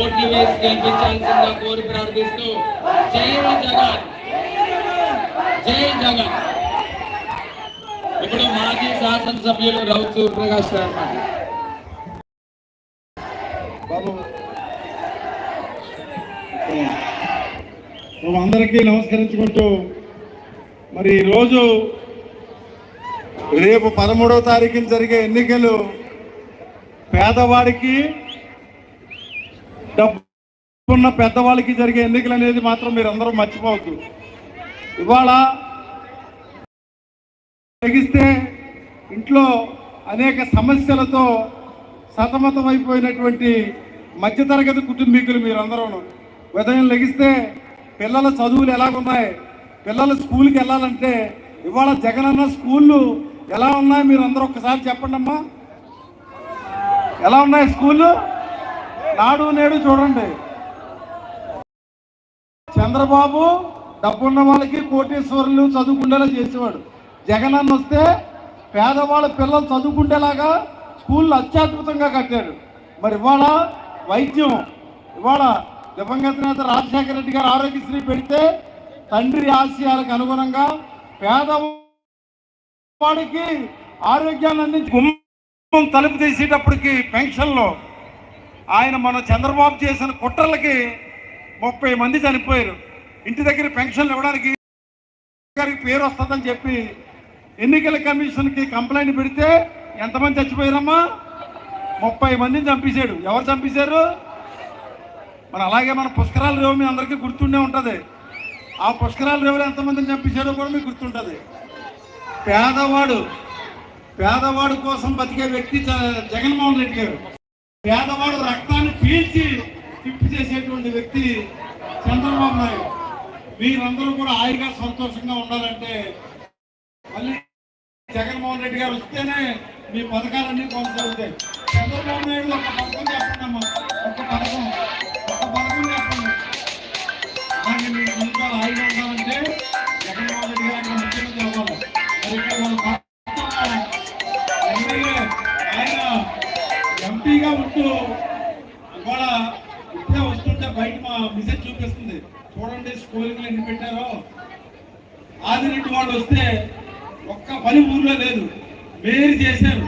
ఓట్లు వేసి గెలిపించాల్సిందిగా కోరి ప్రార్థిస్తూ జై జగన్. జై జగన్. ఇప్పుడు మాజీ శాసనసభ్యులు రౌత్ సూర్యప్రకాష్ గారు. బాబు అందరికీ నమస్కరించుకుంటూ మరి ఈరోజు రేపు పదమూడవ తారీఖున జరిగే ఎన్నికలు పేదవాడికి డబ్బున్న పెద్దవాళ్ళకి జరిగే ఎన్నికలు అనేది మాత్రం మీరు అందరూ మర్చిపోవద్దు. ఇవాళ తెగిస్తే ఇంట్లో అనేక సమస్యలతో సతమతం అయిపోయినటువంటి మధ్యతరగతి కుటుంబీకులు మీరందరూ ఉదయం లెగిస్తే పిల్లల చదువులు ఎలాగున్నాయి? పిల్లలు స్కూల్కి వెళ్ళాలంటే ఇవాళ జగనన్న స్కూళ్ళు ఎలా ఉన్నాయి? మీరు అందరూ ఒక్కసారి చెప్పండి అమ్మా ఎలా ఉన్నాయి స్కూళ్ళు? నాడు నేడు చూడండి. చంద్రబాబు డబ్బున్న వాళ్ళకి కోటేశ్వరులు చదువుకుండేలా చేసేవాడు. జగనన్న వస్తే పేదవాళ్ళ పిల్లలు చదువుకుండేలాగా స్కూళ్ళు అత్యద్భుతంగా కట్టాడు. మరి ఇవాళ వైద్యం ఇవాళ దివంగత నేత రాజశేఖర రెడ్డి గారు ఆరోగ్యశ్రీ పెడితే తండ్రి ఆశయాలకు అనుగుణంగా పేదవాడికి ఆరోగ్యాన్ని అందించి గుమ్మం తలుపు తీసేటప్పటికి పెన్షన్లో ఆయన మన చంద్రబాబు చేసిన కుట్రలకి ముప్పై మంది చనిపోయారు. ఇంటి దగ్గర పెన్షన్లు ఇవ్వడానికి గారికి పేరు వస్తుందని చెప్పి ఎన్నికల కమిషన్కి కంప్లైంట్ పెడితే ఎంతమంది చచ్చిపోయారమ్మా? ముప్పై మందిని చంపేశాడు. ఎవరు చంపేశారు? మన అలాగే మన పుష్కరాల రేవు మీ అందరికీ గుర్తుండే ఉంటుంది. ఆ పుష్కరాల రేవులు ఎంతమందిని చంపేశాడో కూడా మీకు గుర్తుంటుంది. పేదవాడు పేదవాడు కోసం బతికే వ్యక్తి జ- జగన్మోహన్ రెడ్డి గారు. పేదవాడు రక్తాన్ని పీల్చి తిప్పి చేసేటువంటి వ్యక్తి చంద్రబాబు నాయుడు. మీరందరూ కూడా హాయిగా సంతోషంగా ఉండాలంటే మళ్ళీ జగన్మోహన్ రెడ్డి గారు వస్తేనే మీ పథకాలన్నీ కొనసాగుతాయి చంద్రబాబు నాయుడు ఒక పథకం చెప్పండి అమ్మా ఒక పథకం. ఒక పథకం చెప్పండి దాన్ని మీరు ఇంకా హాయిగా ఉండాలంటే వస్తుంటే చూపిస్తుంది. చూడండి స్కూల్కి ఎన్ని పెట్టారో? ఆదిరెడ్డి వాళ్ళు వస్తే ఒక్క పని ఊర్లో లేదు. మేరు చేశారు.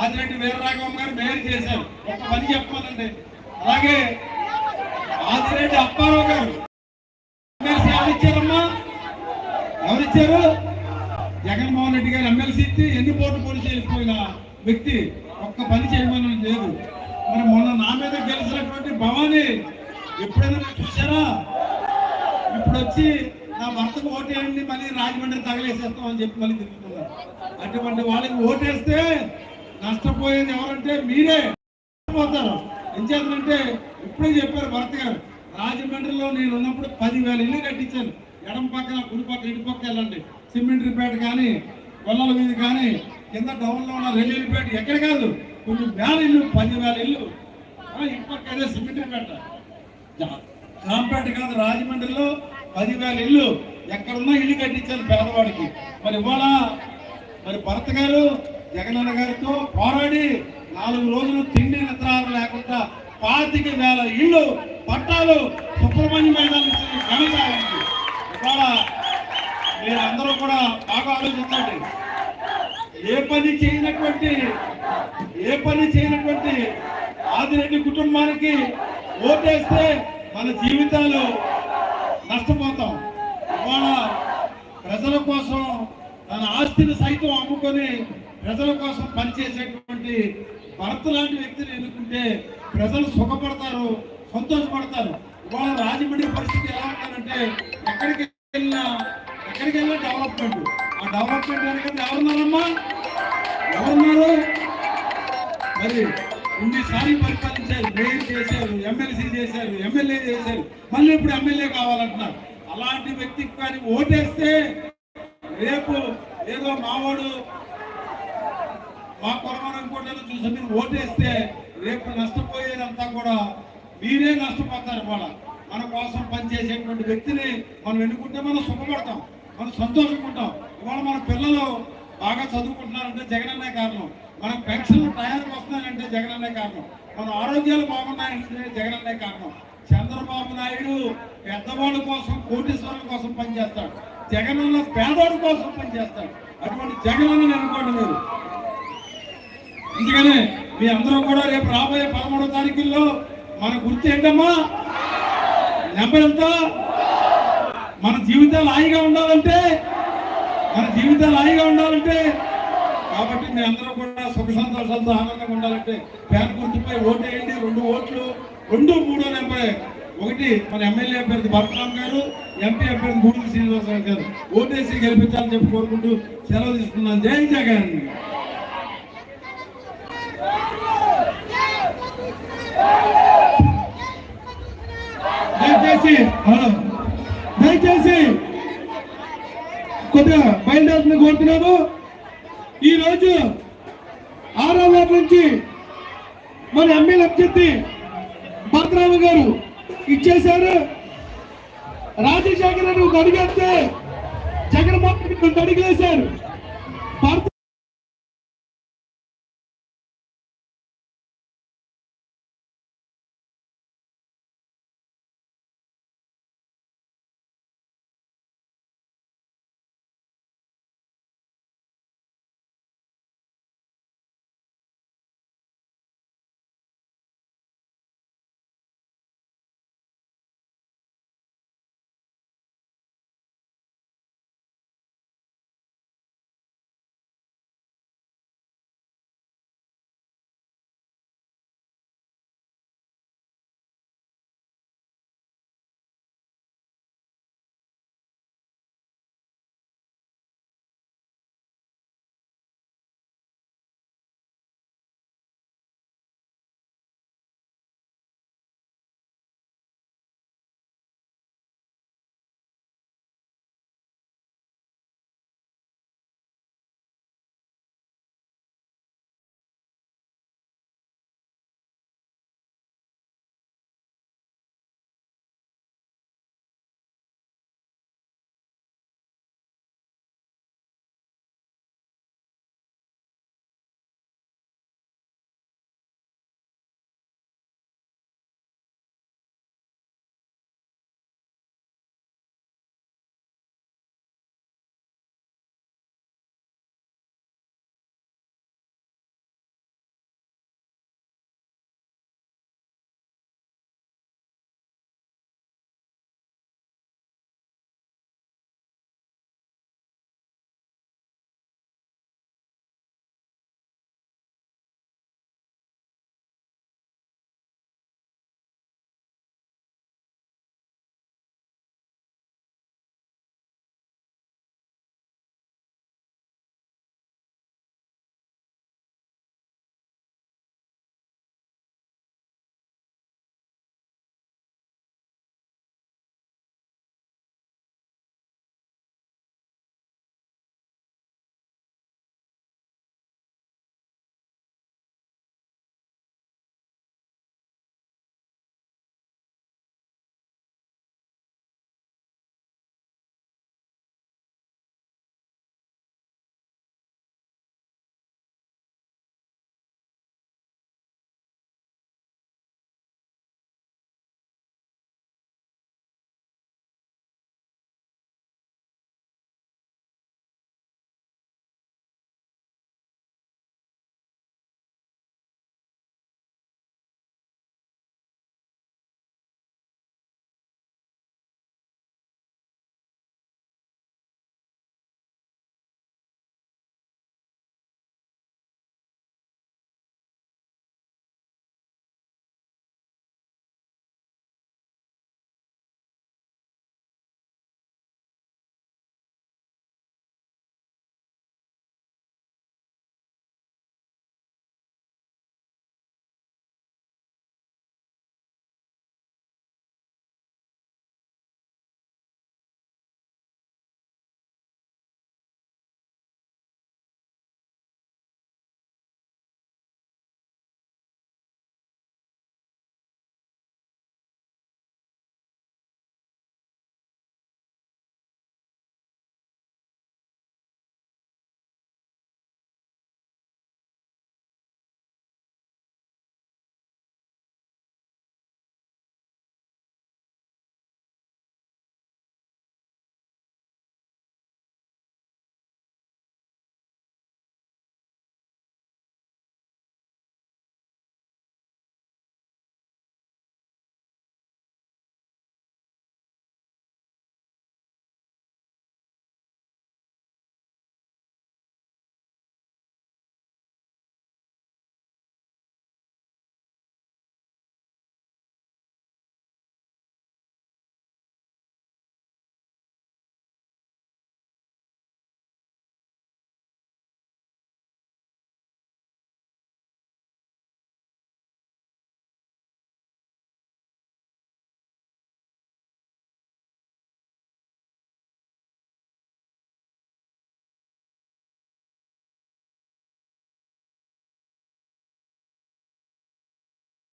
ఆదిరెడ్డి వీరరాఘవం గారు మేరు చేశారు. ఒక్క పని చెప్పాలండి అలాగే ఆదిరెడ్డి అప్పారావు గారు. ఎవరిచ్చారమ్మా ఎవరిచ్చారు జగన్మోహన్ రెడ్డి గారు ఎమ్మెల్సీ ఇచ్చి ఎన్ని పోటీ పోటీ చేసిపోయిన వ్యక్తి ఒక్క పని చేయమని లేదు. మరి మొన్న నా మీద గెలిచినటువంటి భవానీ ఎప్పుడైనా నాకు చూసారా ఇప్పుడు వచ్చి నా భర్తకు ఓటేయండి మళ్ళీ రాజమండ్రి తగలేసేస్తాం అని చెప్పి మళ్ళీ తిరుగుతున్నారు. అటువంటి వాళ్ళకి ఓటేస్తే నష్టపోయేది ఎవరంటే మీరే. పోతారు. ఏం చేస్తారంటే ఇప్పుడే చెప్పారు భర్త గారు. రాజమండ్రిలో నేను ఉన్నప్పుడు పదివేల ఇల్లు కట్టించాను. ఎడం పక్కన కుడి పక్క ఇటు పక్క వెళ్ళండి. సిమెంట్రిపేట కానీ గొల్లల వీధి కానీ కింద డౌన్లో ఉన్న రెల్లిపేట ఎక్కడ కాదు. కొన్ని వేల ఇల్లు పదివేల ఇల్లు. ఇటు పక్క అదే సిమెంట్రిపేట రాంపేట కాదు రాజమండ్రిలో పదివేల ఇల్లు ఎక్కడున్నా ఇల్లు కట్టించాలి పేదవాడికి. మరి ఇవాళ మరి భరత్ గారు జగనన్న గారితో పోరాడి నాలుగు రోజులు తిండి నిద్రాలు లేకుండా పాతిక వేల ఇల్లు పట్టాలు సుబ్రహ్మణ్య మైదానం ఇచ్చిన ఘనత ఇవాళ మీరందరూ కూడా బాగా ఆలోచించండి. ఏ పని చేయనటువంటి ఏ పని చేయనటువంటి ఆదిరెడ్డి కుటుంబానికి ఓటేస్తే మన జీవితాలు నష్టపోతాం. ఇవాళ ప్రజల కోసం తన ఆస్తిని సైతం అమ్ముకొని ప్రజల కోసం పనిచేసేటువంటి భర్త లాంటి వ్యక్తిని ఎన్నుకుంటే ప్రజలు సుఖపడతారు సంతోషపడతారు. ఇవాళ రాజమండ్రి పరిస్థితి ఎలా ఉందంటే ఎక్కడికి వెళ్ళినా ఎక్కడికి వెళ్ళినా డెవలప్మెంట్. ఆ డెవలప్మెంట్ వెనక ఎవరున్నారమ్మా? ఎవరున్నారు? మరి ఇన్నిసారి పరిపాలించారు. మేయర్ చేశారు ఎమ్మెల్సీ చేశారు ఎమ్మెల్యే చేశారు. మళ్ళీ ఇప్పుడు ఎమ్మెల్యే కావాలంటున్నారు. అలాంటి వ్యక్తికి కానీ ఓటేస్తే రేపు ఏదో మావాడు మా కొరమని అనుకోవడం చూసి మీరు ఓటేస్తే రేపు నష్టపోయేదంతా కూడా మీరే నష్టపోతారు వాళ్ళ మన కోసం పనిచేసేటువంటి వ్యక్తిని మనం ఎన్నుకుంటే మనం సుఖపడతాం. మనం సంతోషపడతాం ఇవాళ మన పిల్లలు బాగా చదువుకుంటున్నారంటే జగనన్నే కారణం. మన పెన్షన్లు టయానికి వస్తున్నాయంటే జగనన్నే కారణం. మన ఆరోగ్యాలు బాగున్నాయంటే జగనన్నే కారణం. చంద్రబాబు నాయుడు పెద్దవాళ్ళ కోసం కోటీశ్వరుల కోసం పనిచేస్తాడు. జగనన్న అన్న పేదవాడి కోసం పనిచేస్తాడు. అటువంటి జగన్ అన్న అనుకోండి మీరు. అందుకనే మీ అందరూ కూడా రేపు రాబోయే పదమూడో తారీఖుల్లో మన గుర్తు ఏంటమ్మా? నెంబర్ ఎంత? మన జీవితాలు హాయిగా ఉండాలంటే మన జీవితాలు హాయిగా ఉండాలంటే కాబట్టి మీ అందరూ కూడా సుఖ సంతోషాలతో ఆనందంగా ఉండాలంటే ఫ్యాన్ గుర్తుపై ఓటు వేయండి రెండు ఓట్లు రెండు మూడో నెంబరే. ఒకటి మన ఎమ్మెల్యే అభ్యర్థి భరతరామ్ గారు ఎంపీ అభ్యర్థి గూడూరు శ్రీనివాసరావు గారు ఓటేసి గెలిపించాలని చెప్పి కోరుకుంటూ సెలవు తీసుకున్నాను. జై జగన్. దయచేసి దయచేసి కొద్దిగా బయలుదేరుతున్న కోరుతున్నాను ఈ రోజు ఆరో వార్డు నుంచి మన ఎమ్మెల్యే అభ్యర్థి భద్రామ గారు ఇచ్చేశారు. రాజశేఖర రెడ్డి ఒక అడిగేస్తే జగన్మోహన్ రెడ్డి రెండు అడిగేశారు.